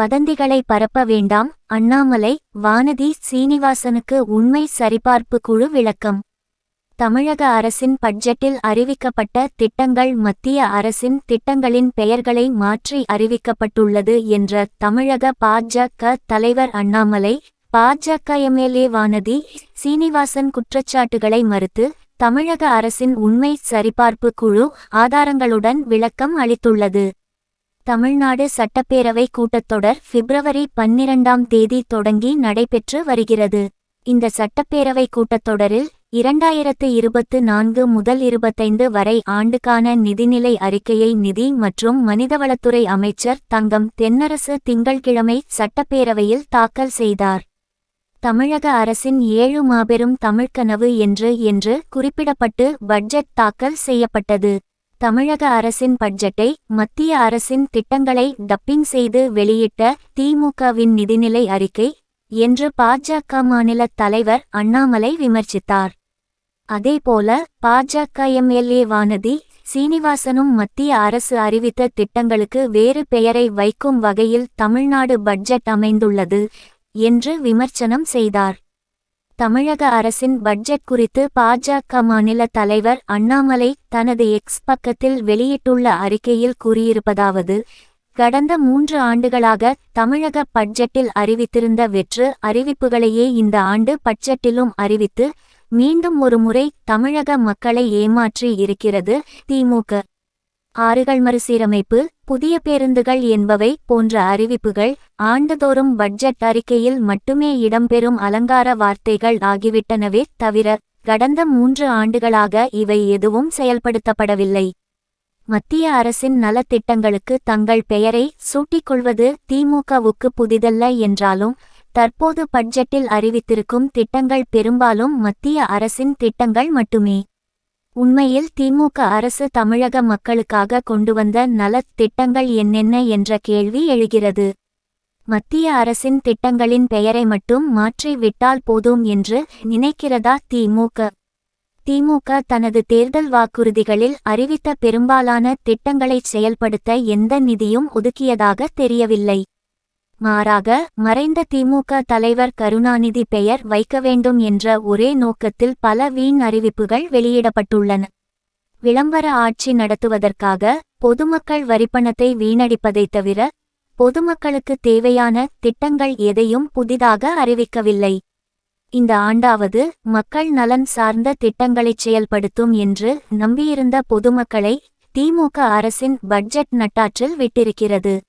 வதந்திகளை பரப்ப வேண்டாம். அண்ணாமலை வானதி சீனிவாசனுக்கு உண்மை சரிபார்ப்பு குழு விளக்கம். தமிழக அரசின் பட்ஜெட்டில் அறிவிக்கப்பட்ட திட்டங்கள் மத்திய அரசின் திட்டங்களின் பெயர்களை மாற்றி அறிவிக்கப்பட்டுள்ளது என்ற தமிழக பாஜக தலைவர் அண்ணாமலை பாஜக எம்எல்ஏ வானதி சீனிவாசன் குற்றச்சாட்டுகளை மறுத்து தமிழக அரசின் உண்மை சரிபார்ப்பு குழு ஆதாரங்களுடன் விளக்கம் அளித்துள்ளது. தமிழ்நாடு சட்டப்பேரவை கூட்டத்தொடர் பிப்ரவரி பன்னிரண்டாம் தேதி தொடங்கி நடைபெற்று வருகிறது. இந்த சட்டப்பேரவை கூட்டத்தொடரில் இரண்டாயிரத்து இருபத்து நான்கு முதல் இருபத்தைந்து வரை ஆண்டுக்கான நிதிநிலை அறிக்கையை நிதி மற்றும் மனிதவளத்துறை அமைச்சர் தங்கம் தென்னரசு திங்கள்கிழமை சட்டப்பேரவையில் தாக்கல் செய்தார். தமிழக அரசின் ஏழு மாபெரும் தமிழ்க்கனவு என்று என்று குறிப்பிடப்பட்டு பட்ஜெட் தாக்கல் செய்யப்பட்டது. தமிழக அரசின் பட்ஜெட்டை மத்திய அரசின் திட்டங்களை டப்பிங் செய்து வெளியிட்ட திமுகவின் நிதிநிலை அறிக்கை என்று பாஜக மாநில தலைவர் அண்ணாமலை விமர்சித்தார். அதேபோல பாஜக எம்எல்ஏ வானதி சீனிவாசனும் மத்திய அரசு அறிவித்த திட்டங்களுக்கு வேறு பெயரை வைக்கும் வகையில் தமிழ்நாடு பட்ஜெட் அமைந்துள்ளது என்று விமர்சனம் செய்தார். தமிழக அரசின் பட்ஜெட் குறித்து பாஜக மாநில தலைவர் அண்ணாமலை தனது எக்ஸ் பக்கத்தில் வெளியிட்டுள்ள அறிக்கையில் கூறியிருப்பதாவது கடந்த மூன்று ஆண்டுகளாக தமிழக பட்ஜெட்டில் அறிவித்திருந்த வெற்று அறிவிப்புகளையே இந்த ஆண்டு பட்ஜெட்டிலும் அறிவித்து மீண்டும் ஒருமுறை தமிழக மக்களை ஏமாற்றி இருக்கிறது திமுக ஆறுகள் மறுசீரமைப்பு புதிய பேருந்துகள் என்பவை போன்ற அறிவிப்புகள் ஆண்டுதோறும் பட்ஜெட் அறிக்கையில் மட்டுமே இடம்பெறும் அலங்கார வார்த்தைகள் ஆகிவிட்டனவே தவிர கடந்த மூன்று ஆண்டுகளாக இவை எதுவும் செயல்படுத்தப்படவில்லை. மத்திய அரசின் நலத்திட்டங்களுக்கு தங்கள் பெயரை சூட்டிக்கொள்வது திமுகவுக்கு புதிதல்ல என்றாலும் தற்போது பட்ஜெட்டில் அறிவித்திருக்கும் திட்டங்கள் பெரும்பாலும் மத்திய அரசின் திட்டங்கள் மட்டுமே. உண்மையில் திமுக அரசு தமிழக மக்களுக்காக கொண்டுவந்த நலத் திட்டங்கள் என்னென்ன என்ற கேள்வி எழுகிறது. மத்திய அரசின் திட்டங்களின் பெயரை மட்டும் மாற்றி விட்டால் போதும் என்று நினைக்கிறதா திமுக? திமுக தனது தேர்தல் வாக்குறுதிகளில் அறிவித்த பெரும்பாலான திட்டங்களைச் செயல்படுத்த எந்த நிதியும் ஒதுக்கியதாக தெரியவில்லை. மாறாக மறைந்த திமுக தலைவர் கருணாநிதி பெயர் வைக்க வேண்டும் என்ற ஒரே நோக்கத்தில் பல வீண் அறிவிப்புகள் வெளியிடப்பட்டுள்ளன. விளம்பர ஆட்சி நடத்துவதற்காக பொதுமக்கள் வரிப்பணத்தை வீணடிப்பதைத் தவிர பொதுமக்களுக்கு தேவையான திட்டங்கள் எதையும் புதிதாக அறிவிக்கவில்லை. இந்த ஆண்டாவது மக்கள் நலன் சார்ந்த திட்டங்களைச் செயல்படுத்தும் என்று நம்பியிருந்த பொதுமக்களை திமுக அரசின் பட்ஜெட் நட்டாற்றில் விட்டிருக்கிறது.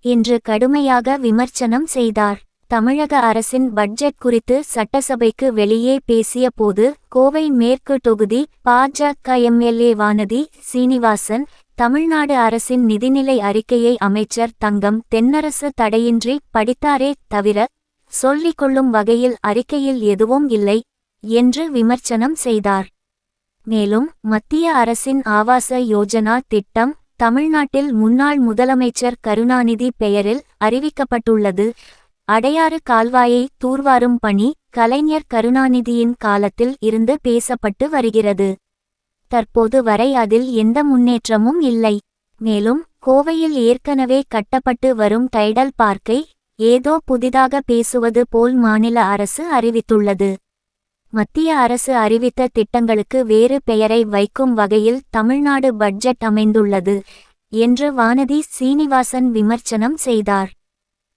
என்று கடுமையாக விமர்சனம் செய்தார். தமிழக அரசின் பட்ஜெட் குறித்து சட்டசபைக்கு வெளியே பேசிய போது கோவை மேற்கு தொகுதி பாஜக எம்எல்ஏ வானதி சீனிவாசன் தமிழ்நாடு அரசின் நிதிநிலை அறிக்கையை அமைச்சர் தங்கம் தென்னரசு தடையின்றி படித்தாரே தவிர சொல்லிக் கொள்ளும் வகையில் அறிக்கையில் எதுவும் இல்லை என்று விமர்சனம் செய்தார். மேலும் மத்திய அரசின் ஆவாச யோஜனா திட்டம் தமிழ்நாட்டில் முன்னாள் முதலமைச்சர் கருணாநிதி பெயரில் அறிவிக்கப்பட்டுள்ளது. அடையாறு கால்வாயை தூர்வாரும் பணி கலைஞர் கருணாநிதியின் காலத்தில் இருந்து பேசப்பட்டு வருகிறது. தற்போது வரை அதில் எந்த முன்னேற்றமும் இல்லை. மேலும் கோவையில் ஏற்கனவே கட்டப்பட்டு வரும் டைடல் பார்க்கை ஏதோ புதிதாக பேசுவது போல் மாநில அரசு அறிவித்துள்ளது. மத்திய அரசு அறிவித்த திட்டங்களுக்கு வேறு பெயரை வைக்கும் வகையில் தமிழ்நாடு பட்ஜெட் அமைந்துள்ளது என்று வானதி சீனிவாசன் விமர்சனம் செய்தார்.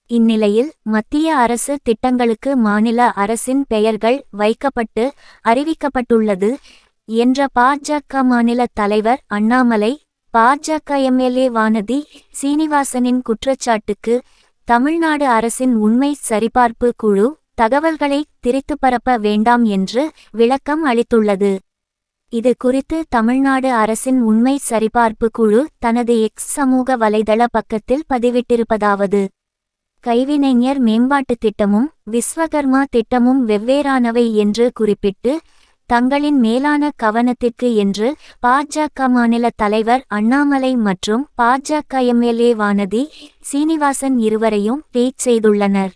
இந்நிலையில் மத்திய அரசு திட்டங்களுக்கு மாநில அரசின் பெயர்கள் வைக்கப்பட்டு அறிவிக்கப்பட்டுள்ளது என்ற பாஜக மாநில தலைவர் அண்ணாமலை பாஜக எம்எல்ஏ வானதி சீனிவாசனின் குற்றச்சாட்டுக்கு தமிழ்நாடு அரசின் உண்மை சரிபார்ப்பு குழு தகவல்களை திரித்து பரப்ப வேண்டாம் என்று விளக்கம் அளித்துள்ளது. இது குறித்து தமிழ்நாடு அரசின் உண்மை சரிபார்ப்பு குழு தனது எக்ஸ் சமூக வலைதள பக்கத்தில் பதிவிட்டிருப்பதாவது. கைவினைஞர் மேம்பாட்டுத் திட்டமும் விஸ்வகர்மா திட்டமும் வெவ்வேறானவை என்று குறிப்பிட்டு தங்களின் மேலான கவனத்திற்கு என்று பாஜக மாநில தலைவர் அண்ணாமலை மற்றும் பாஜக எம்எல்ஏ வானதி சீனிவாசன் இருவரையும் ட்வீட் செய்துள்ளனர்.